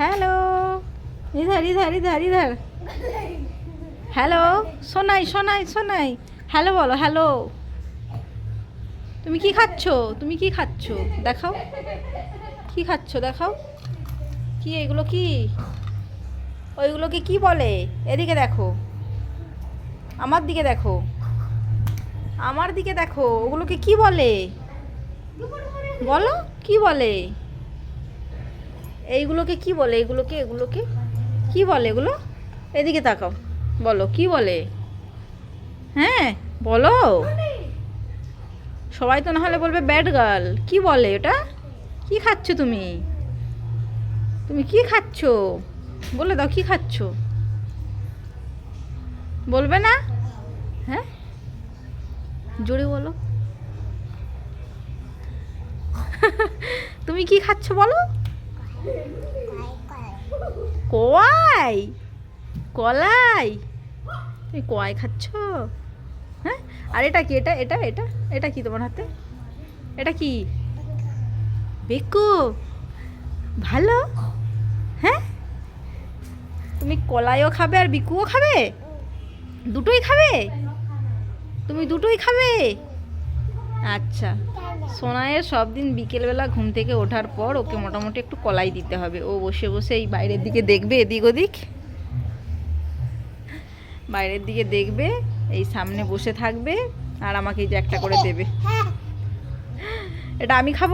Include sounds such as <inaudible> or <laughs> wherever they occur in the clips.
Hello. ইধার ইধার ইধার ইধার। হ্যালো শোনাই শোনাই শোনাই হ্যালো বলো, হ্যালো। তুমি কি খাচ্ছ? তুমি কি খাচ্ছ? দেখাও। কি খাচ্ছ? দেখাও। কি, এগুলো কি? ওইগুলোকে কি বলে? এদিকে দেখো। আমার দিকে দেখো। আমার দিকে দেখো। ওগুলোকে কি বলে? বলো, কি বলে? এইগুলোকে কি বলে? এগুলোকে এগুলোকে? কি বলে এগুলো? এদিকে তাকাও। বলো, কি বলে? হ্যাঁ বলো। সবাই তো না হলে বলবে ব্যাড গার্ল কি বলে ওটা? কি খাচ্ছ তুমি? তুমি কি খাচ্ছ? বলে দাও, কি খাচ্ছ? বলবে না? হ্যাঁ? জোরে বলো। <laughs> তুমি কি খাচ্ছ বলো? কলাই? কলাই? তুমি কলাই খাচ্ছ? হ্যাঁ? আর এটা কি? এটা এটা এটা এটা কি তোমার হাতে? এটা কি? বেকু? ভালো? হ্যাঁ? তুমি কলাইও খাবে আর বিকুও খাবে? দুটোই খাবে? তুমি দুটোই খাবে? আচ্ছা। সোনায়ের সব দিন বিকেলবেলা ঘুম থেকে ওঠার পর ওকে মোটামুটি একটু কলাই দিতে হবে। ও বসে বসে এই বাইরের দিকে দেখবে এদিক ওদিক। বাইরের দিকে দেখবে, এই সামনে বসে থাকবে আর আমাকে এই যে একটা করে দেবে। এটা আমি খাব?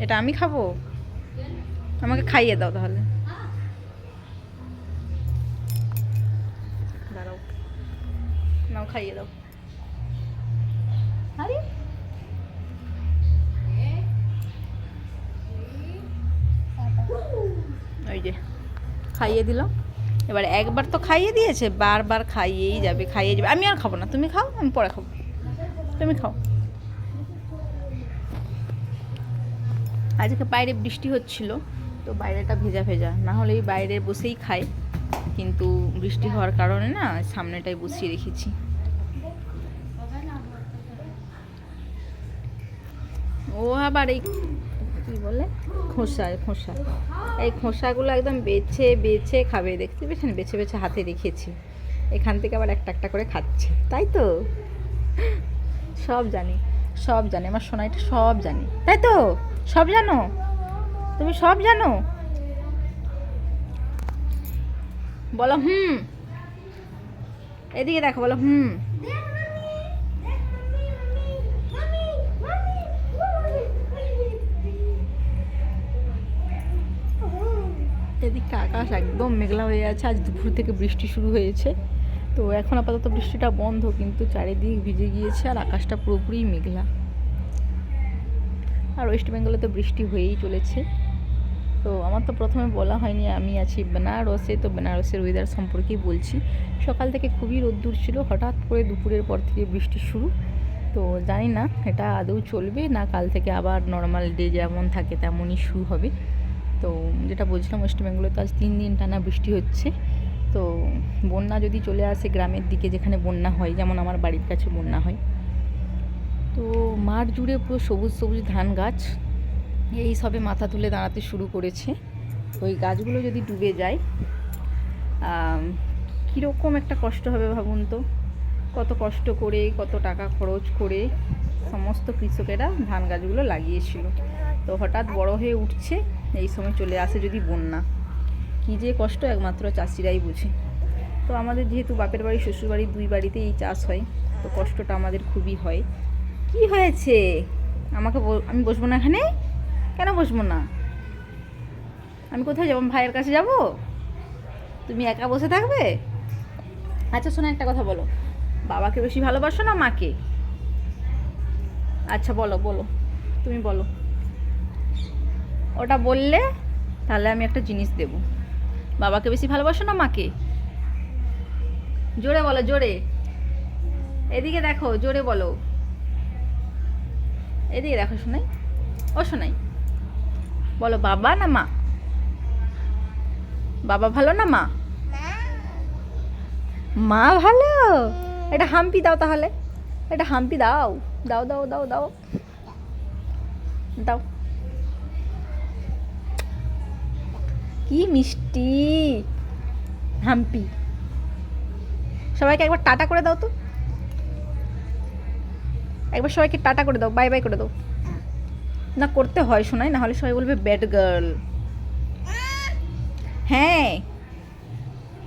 এটা আমি খাব? আমাকে খাইয়ে দাও তাহলে। দাঁড়াও। নাও, খাইয়ে দাও। ওই যে, খাইয়ে দিলাম এবার একবার তো খাইয়ে দিয়েছে, বারবার খাইয়েই যাবে, খাইয়ে যাবে। আমি আর খাব না, তুমি খাও, আমি পরে খাব। তুমি খাও। আজকে বাইরে বৃষ্টি হচ্ছিল, তো বাইরেটা ভেজা ভেজা। না হলে এই বাইরে বসেই খাই কিন্তু বৃষ্টি হওয়ার কারণে না সামনেটাই বসিয়ে রেখেছি। ও আবার এই, কি বলে? খোসা খোসা। এই খোসাগুলো একদম বেছে বেছে খাবে। দেখতে পেয়েছেন? বেছে বেছে হাতে রেখেছি। এখান থেকে আবার একটা একটা করে খাচ্ছে। তাই তো? সব জানি সব জানি। আমার সোনাইটা সব জানি। তাই তো? সব জানো? তুমি সব জানো? বলো হুম। এদিকে দেখো, বলো হুম। এদিকে আকাশ একদম মেঘলা হয়ে আছে। আজ দুপুর থেকে বৃষ্টি শুরু হয়েছে। তো এখন আপাতত বৃষ্টিটা বন্ধ, কিন্তু চারিদিক ভিজে গিয়েছে আর আকাশটা পুরোপুরি মেঘলা। আর ওয়েস্ট বেঙ্গলে তো বৃষ্টি হয়েই চলেছে। তো আমার তো প্রথমে বলা হয়নি, আমি আছি বেনারসে। তো বেনারসের ওয়েদার সম্পর্কেই বলছি। সকাল থেকে খুবই রোদ্দুর ছিল, হঠাৎ করে দুপুরের পর থেকে বৃষ্টি শুরু। তো জানি না, এটা আদৌ চলবে না, কাল থেকে আবার নর্মাল ডে যেমন থাকে, তেমনই শুরু হবে। তো যেটা বলছিলাম ওয়েস্ট বেঙ্গলে তো আজ তিন দিন টানা বৃষ্টি হচ্ছে। তো বন্যা যদি চলে আসে গ্রামের দিকে যেখানে বন্যা হয়, যেমন আমার বাড়ির কাছে বন্যা হয়। তো মাঠ জুড়ে পুরো সবুজ সবুজ ধান গাছ, এই সবে মাথা তুলে দাঁড়াতে শুরু করেছে। ওই গাছগুলো যদি ডুবে যায় কীরকম একটা কষ্ট হবে ভাবুন তো? কত কষ্ট করে, কত টাকা খরচ করে সমস্ত কৃষকেরা ধান গাছগুলো লাগিয়েছিল। তো হঠাৎ বড় হয়ে উঠছে, এই সময় চলে আসে যদি বন্যা। কী যে কষ্ট একমাত্র চাষিরাই বুঝে। তো আমাদের যেহেতু বাপের বাড়ি শ্বশুর বাড়ি দুই বাড়িতে এই চাষ হয়, তো কষ্টটা আমাদের খুবই হয়। কি হয়েছে? আমাকে আমি বসবো না এখানে? কেন বসবো না? আমি কোথায় যাব? ভাইয়ের কাছে যাব? তুমি একা বসে থাকবে? আচ্ছা শোনো, একটা কথা বলো। বাবাকে বেশি ভালোবাসো না মাকে? আচ্ছা বলো বলো। তুমি বলো। ওটা বললে তাহলে আমি একটা জিনিস দেব। বাবাকে বেশি ভালোবাসো না মাকে? জোরে বলো, জোরে। এদিকে দেখো, জোরে বলো। এদিকে দেখো শোনাই ও শোনাই বলো বাবা না মা? বাবা ভালো না মা? মা ভালো? এটা হাম্পি দাও তাহলে। এটা হাম্পি দাও। দাও দাও দাও দাও। দাও। কি মিষ্টি। হাম্পি। সবাইকে একবার টাটা করে দাও তো। একবার সবাইকে টাটা করে দাও, বাই বাই করে দাও। না, করতে হয় শোনাই না হলে সবাই বলবে ব্যাড গার্ল। হ্যাঁ।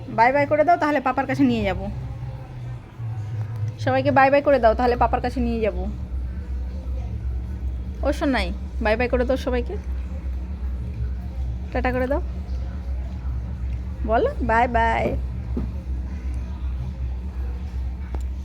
বাই বাই করে দাও, তাহলে পাপার কাছে নিয়ে যাব। সবাইকে বাই বাই করে দাও, তাহলে পাপার কাছে নিয়ে যাব। ও শোনাই বাই বাই করে দাও সবাইকে। টাটা করে দাও। বলো বাই বাই